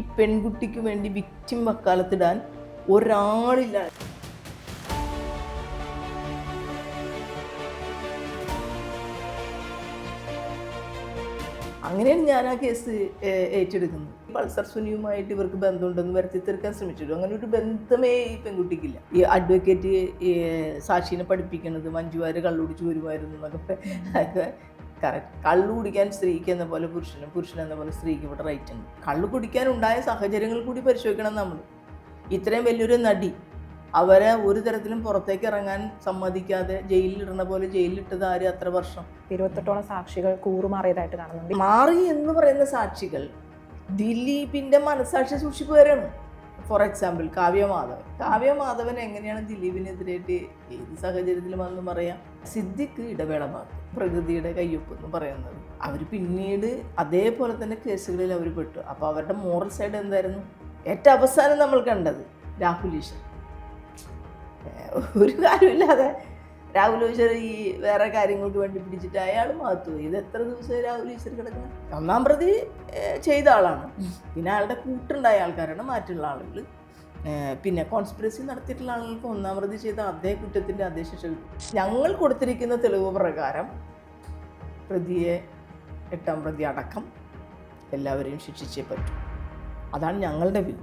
ഈ പെൺകുട്ടിക്ക് വേണ്ടി വിക്റ്റിം വക്കാലത്തിടാൻ ഒരാളില്ല. അങ്ങനെയാണ് ഞാൻ ആ കേസ് ഏറ്റെടുക്കുന്നത്. പൾസർ സുനിയുമായിട്ട് ഇവർക്ക് ബന്ധമുണ്ടെന്ന് വരുത്തി തീർക്കാൻ ശ്രമിച്ചിട്ടു അങ്ങനെ ഒരു ബന്ധമേ ഈ പെൺകുട്ടിക്കില്ല. ഈ അഡ്വക്കേറ്റ് സാക്ഷിനെ പഠിപ്പിക്കുന്നത് മഞ്ജുവാര് കള്ളുടിച്ച് വരുമായിരുന്നു എന്നൊക്കെ കറക്റ്റ് കള്ളു കുടിക്കാൻ സ്ത്രീക്ക് എന്ന പോലെ പുരുഷനും പുരുഷൻ എന്ന പോലെ സ്ത്രീക്ക് ഇവിടെ റൈറ്റ് ഉണ്ട്. കള്ളു കുടിക്കാൻ ഉണ്ടായ സാഹചര്യങ്ങൾ കൂടി പരിശോധിക്കണം നമ്മൾ ഇത്രയും വലിയൊരു നടി അവരെ ഒരു തരത്തിലും പുറത്തേക്ക് ഇറങ്ങാൻ സമ്മതിക്കാതെ ജയിലിലിടുന്ന പോലെ ജയിലിലിട്ടത് ആര് അത്ര വർഷം? ഇരുപത്തെട്ടോളം സാക്ഷികൾ കൂറുമാറിയതായിട്ട് കാണുന്നുണ്ട്. മാറി എന്ന് പറയുന്ന സാക്ഷികൾ ദിലീപിന്റെ മനസാക്ഷി സൂക്ഷിപ്പുകാരാണ് ഫോർ എക്സാമ്പിൾ കാവ്യമാധവൻ കാവ്യമാധവൻ എങ്ങനെയാണ് ദിലീപിനെതിരായിട്ട് ഏത് സാഹചര്യത്തിലും വന്ന് പറയാം? സിദ്ദിഖ് ഇടവേളമാക്കി പ്രകൃതിയുടെ കയ്യൊപ്പ് എന്ന് പറയുന്നത്. അവർ പിന്നീട് അതേപോലെ തന്നെ കേസുകളിൽ അവർ പെട്ടു. അപ്പോൾ അവരുടെ മോറൽ സൈഡ് എന്തായിരുന്നു? ഏറ്റവും അവസാനം നമ്മൾ കണ്ടത് രാഹുൽ ഈശ്വർ. ഒരു കാര്യമില്ലാതെ രാഹുൽ ഈശ്വർ ഈ വേറെ കാര്യങ്ങൾക്ക് വേണ്ടി പിടിച്ചിട്ട് അയാൾ മാത്തു. ഇത് എത്ര ദിവസമായി രാഹുൽ ഈശ്വർ കിടക്കുന്നത് ഒന്നാം പ്രതി ചെയ്ത ആളാണ്. പിന്നെ അയാളുടെ കൂട്ടുണ്ടായ ആൾക്കാരാണ് മറ്റുള്ള ആളുകൾ പിന്നെ കോൺസ്പിറസി നടത്തിയിട്ടുള്ള ആളുകൾക്ക് ഒന്നാം പ്രതി ചെയ്ത അതേ കുറ്റത്തിന്റെ അതേ ശിക്ഷ. ഞങ്ങൾ കൊടുത്തിരിക്കുന്ന തെളിവ് പ്രകാരം പ്രതിയെ എട്ടാം പ്രതി അടക്കം എല്ലാവരെയും ശിക്ഷിച്ചേ പറ്റൂ. അതാണ് ഞങ്ങളുടെ വ്യൂ.